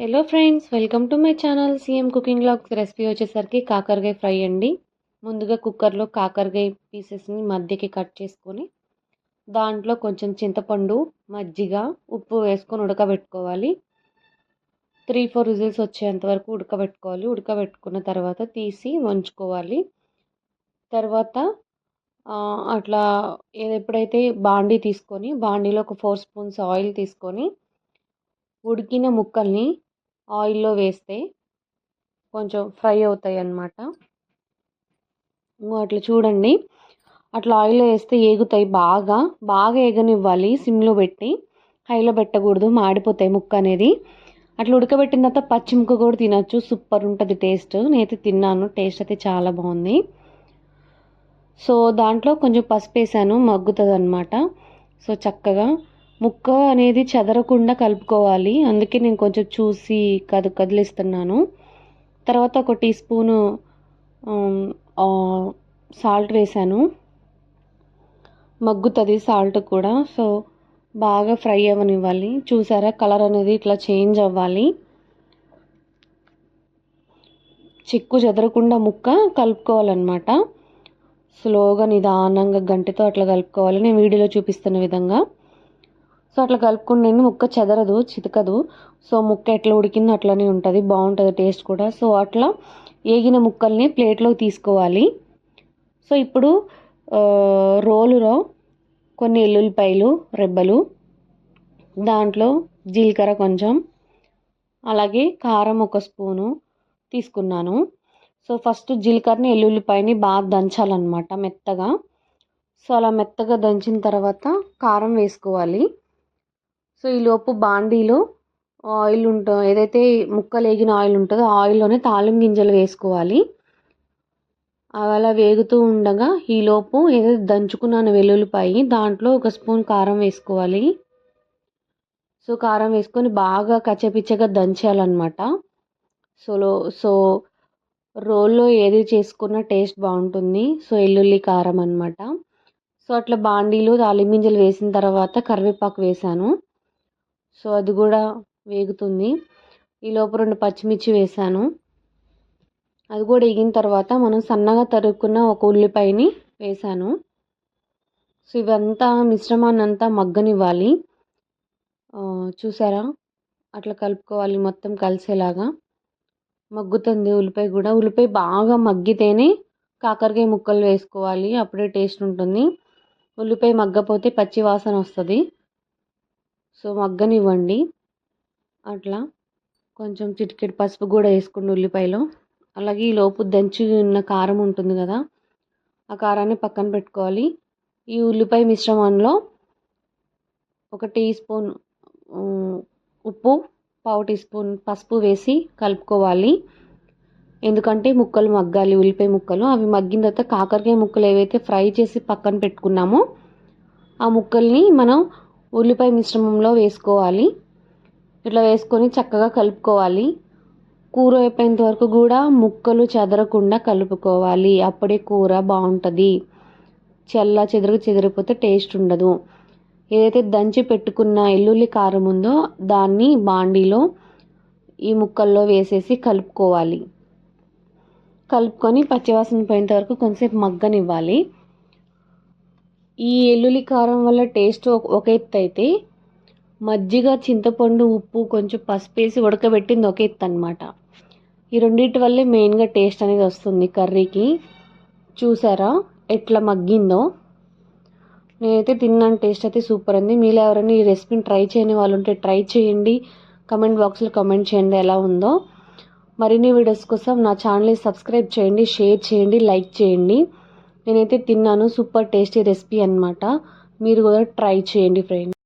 Hello friends welcome to my channel CM cooking logs recipe వచ్చేసరికి కాకరకాయ fry అండి. ముందుగా కుక్కర్లో కాకరకాయ పీసెస్ని మధ్యకి కట్ చేసుకొని దాంట్లో కొంచెం చింతపండు మజ్జిగ ఉప్పు వేసుకొని ఉడకబెట్టుకోవాలి. త్రీ ఫోర్ విజిల్స్ వచ్చేంత వరకు ఉడకబెట్టుకోవాలి. ఉడకబెట్టుకున్న తర్వాత తీసి వంచుకోవాలి. తర్వాత అట్లా ఎప్పుడైతే బాండీ తీసుకొని బాండీలో ఒక ఫోర్ స్పూన్స్ ఆయిల్ తీసుకొని ఉడికిన ముక్కల్ని ఆయిల్లో వేస్తే కొంచెం ఫ్రై అవుతాయి అన్నమాట అట్లా చూడండి. అట్లా ఆయిల్లో వేస్తే ఏగుతాయి బాగా. బాగా ఏగనివ్వాలి సిమ్లో పెట్టి. హైలో పెట్టకూడదు మాడిపోతాయి ముక్క అనేది. అట్లా ఉడకబెట్టిన తర్వాత పచ్చి ముక్క కూడా తినచ్చు. సూపర్ ఉంటుంది టేస్ట్. నేనైతే తిన్నాను. టేస్ట్ అయితే చాలా బాగుంది. సో దాంట్లో కొంచెం పసుపు వేసాను మగ్గుతుంది అనమాట సో చక్కగా ముక్క అనేది చెదరకుండా కలుపుకోవాలి. అందుకే నేను కొంచెం చూసి కదు కదిలిస్తున్నాను. తర్వాత ఒక టీ స్పూను సాల్ట్ వేసాను. మగ్గుతుంది సాల్ట్ కూడా. సో బాగా ఫ్రై అవ్వనివ్వాలి. చూసారా? కలర్ అనేది ఇట్లా చేంజ్ అవ్వాలి. చిక్కు చెదరకుండా ముక్క కలుపుకోవాలన్నమాట. స్లోగా నిదానంగా గంటితో అట్లా కలుపుకోవాలి. నేను వీడియోలో చూపిస్తున్న విధంగా. సో అట్లా కలుపుకుంటే ముక్క చెదరదు చితకదు. సో ముక్క ఎట్లా ఉడికిందో అట్లనే ఉంటుంది బాగుంటుంది టేస్ట్ కూడా. సో అట్లా ఏగిన ముక్కల్ని ప్లేట్లోకి తీసుకోవాలి. సో ఇప్పుడు రోలులో కొన్ని ఎల్లుల్లిపాయలు రెబ్బలు దాంట్లో జీలకర్ర కొంచెం అలాగే కారం ఒక స్పూను తీసుకున్నాను. సో ఫస్ట్ జీలకర్రని ఎల్లుల్లిపాయని బాగా దంచాలన్నమాట మెత్తగా. సో అలా మెత్తగా దంచిన తర్వాత కారం వేసుకోవాలి. సో ఈలోపు బాండీలో ఆయిల్ ఉంట ఏదైతే ముక్కలేగిన ఆయిల్ ఉంటుందో ఆయిల్లోనే తాళం గింజలు వేసుకోవాలి. అలా వేగుతూ ఉండగా ఈలోపు ఏదైతే దంచుకున్నాను వెల్లుల్లిపాయి దాంట్లో ఒక స్పూన్ కారం వేసుకోవాలి. సో కారం వేసుకొని బాగా కచ్చపిచ్చగా దంచాలన్నమాట. సోలో సో రోల్లో ఏది చేసుకున్న టేస్ట్ బాగుంటుంది. సో ఎల్లుల్లి కారం అనమాట సో అట్లా బాండీలో తాలింపు గింజలు వేసిన తర్వాత కరివేపాకు వేసాను. సో అది కూడా వేగుతుంది. ఈ లోపు రెండు పచ్చిమిర్చి వేసాను. అది కూడా వేగిన తర్వాత మనం సన్నగా తరుక్కున్న ఒక ఉల్లిపాయని వేసాను. సో ఇవంతా మిశ్రమాన్ని అంతా మగ్గనివ్వాలి చూసారా? అట్లా కలుపుకోవాలి మొత్తం కలిసేలాగా. మగ్గుతుంది ఉల్లిపాయ కూడా. ఉల్లిపాయ బాగా మగ్గితేనే కాకరకాయ ముక్కలు వేసుకోవాలి. అప్పుడే టేస్ట్ ఉంటుంది. ఉల్లిపాయ మగ్గపోతే పచ్చి వాసన వస్తుంది. సో మగ్గనివ్వండి. అట్లా కొంచెం చిటికెడు పసుపు కూడా వేసుకోండి ఉల్లిపాయలో. అలాగే ఈ లోపు దంచి ఉన్న కారం ఉంటుంది కదా ఆ కారాన్ని పక్కన పెట్టుకోవాలి. ఈ ఉల్లిపాయ మిశ్రమంలో ఒక టీ స్పూన్ ఉప్పు పావు టీ స్పూన్ పసుపు వేసి కలుపుకోవాలి. ఎందుకంటే ముక్కలు మగ్గాలి ఉల్లిపాయ ముక్కలు. అవి మగ్గిన తర్వాత కాకరకాయ ముక్కలు ఏవైతే ఫ్రై చేసి పక్కన పెట్టుకున్నామో ఆ ముక్కల్ని మనం ఉల్లిపాయ మిశ్రమంలో వేసుకోవాలి. ఇట్లా వేసుకొని చక్కగా కలుపుకోవాలి. కూర అయిపోయేంత వరకు కూడా ముక్కలు చెదరకుండా కలుపుకోవాలి. అప్పుడే కూర బాగుంటుంది. చల్ల చెదరకు చెదిరిపోతే టేస్ట్ ఉండదు. ఏదైతే దంచి పెట్టుకున్న ఎల్లుల్లి కారం ఉందో దాన్ని బాండీలో ఈ ముక్కల్లో వేసేసి కలుపుకోవాలి. కలుపుకొని పచ్చివాసన పోయేంత వరకు కొంచెంసేపు మగ్గనివ్వాలి. ఈ ఎల్లుల్లి కారం వల్ల టేస్ట్ ఒక ఎత్తు అయితే మజ్జిగ చింతపండు ఉప్పు కొంచెం పసుపు వేసి ఉడకబెట్టింది ఒక ఎత్తు అనమాట ఈ రెండింటి వల్లే మెయిన్గా టేస్ట్ అనేది వస్తుంది కర్రీకి. చూసారా ఎట్లా మగ్గిందో? నేనైతే తిన్నాను టేస్ట్ అయితే సూపర్ ఉంది. మీలో ఎవరైనా ఈ రెసిపీని ట్రై చేయని వాళ్ళు ఉంటే ట్రై చేయండి. కమెంట్ బాక్స్లో కమెంట్ చేయండి ఎలా ఉందో. మరిన్ని వీడియోస్ కోసం నా ఛానల్ని సబ్స్క్రైబ్ చేయండి షేర్ చేయండి లైక్ చేయండి. నేనైతే తిన్నాను. సూపర్ టేస్టీ రెసిపీ అనమాట మీరు కూడా ట్రై చేయండి ఫ్రెండ్స్.